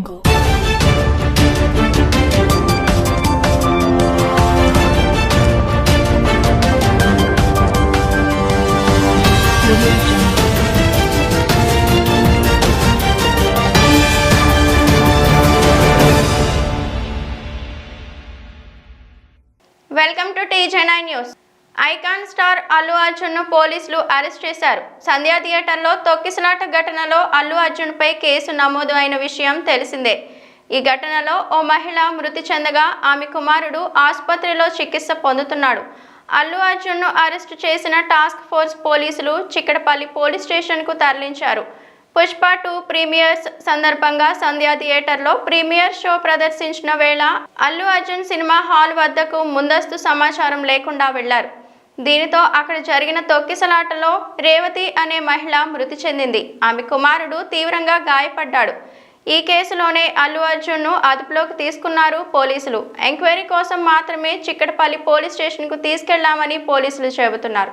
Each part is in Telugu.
Jungle. Welcome to TJNI News. Icon star Allu అర్జున్ను పోలీసులు అరెస్ట్ చేశారు. సంధ్యా థియేటర్లో తొక్కిసలాట ఘటనలో అల్లు అర్జున్ పై కేసు నమోదు అయిన విషయం తెలిసిందే. ఈ ఘటనలో ఓ మహిళ మృతి చెందగా ఆమె కుమారుడు ఆసుపత్రిలో చికిత్స పొందుతున్నాడు. అల్లు అర్జున్ను అరెస్టు చేసిన టాస్క్ ఫోర్స్ పోలీసులు చిక్కడపల్లి పోలీస్ స్టేషన్కు తరలించారు. పుష్ప టూ ప్రీమియర్స్ సందర్భంగా సంధ్యా థియేటర్లో ప్రీమియర్ షో ప్రదర్శించిన వేళ అల్లు అర్జున్ సినిమా హాల్ వద్దకు ముందస్తు సమాచారం లేకుండా వెళ్ళారు. దీనితో అక్కడ జరిగిన తొక్కిసలాటలో రేవతి అనే మహిళ మృతి చెందింది. ఆమె కుమారుడు తీవ్రంగా గాయపడ్డాడు. ఈ కేసులోనే అల్లు అర్జున్ను అదుపులోకి తీసుకున్నారు పోలీసులు. ఎంక్వైరీ కోసం మాత్రమే చిక్కడపల్లి పోలీస్ స్టేషన్కు తీసుకెళ్ళామని పోలీసులు చెబుతున్నారు.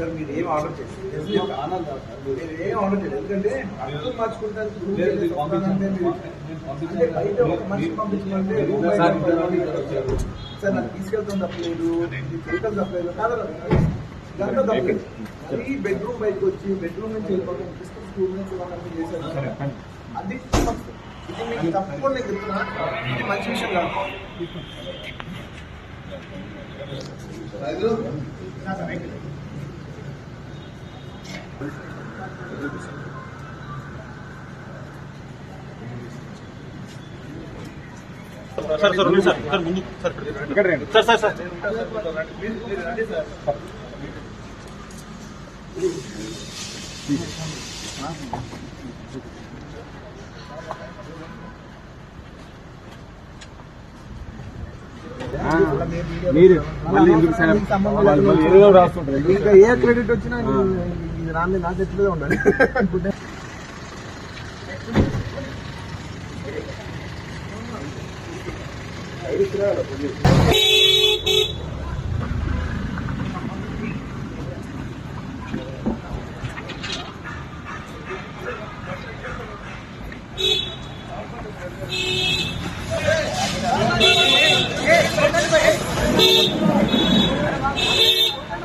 సార్ మీరు ఏం ఆర్డర్ చేయండి మీరు ఏం ఆర్డర్ చేయండి ఎందుకంటే అర్థం పంపించాలి. సార్ నాకు తీసుకెళ్తాం తప్పలేదు. వెహికల్ తప్పలేదు. కాదు దాంట్లో తప్పలేదు. మరీ బెడ్రూమ్ బయటకు వచ్చి బెడ్రూమ్ నుంచి వెళ్ళిపోతాం స్కూల్ నుంచి వాళ్ళని చేశారు. అది. ఇది మీకు తప్పకుండా నేను చెప్తున్నా. ఇది మంచి విషయం కాదు. సార్ సార్ సార్ సార్ ముందు సార్ ఇక్కడ రండి. Sir sir sir. రండి సార్ మీరు మళ్ళీ ఎందుకు సార్? వాళ్ళు మళ్ళీ ఏదో రాస్తుంటారు. ఇంకా ఏ క్రెడిట్ వచ్చినా ఇది రాని నా చేతిలో ఉండాలి అనుకుంటే సార్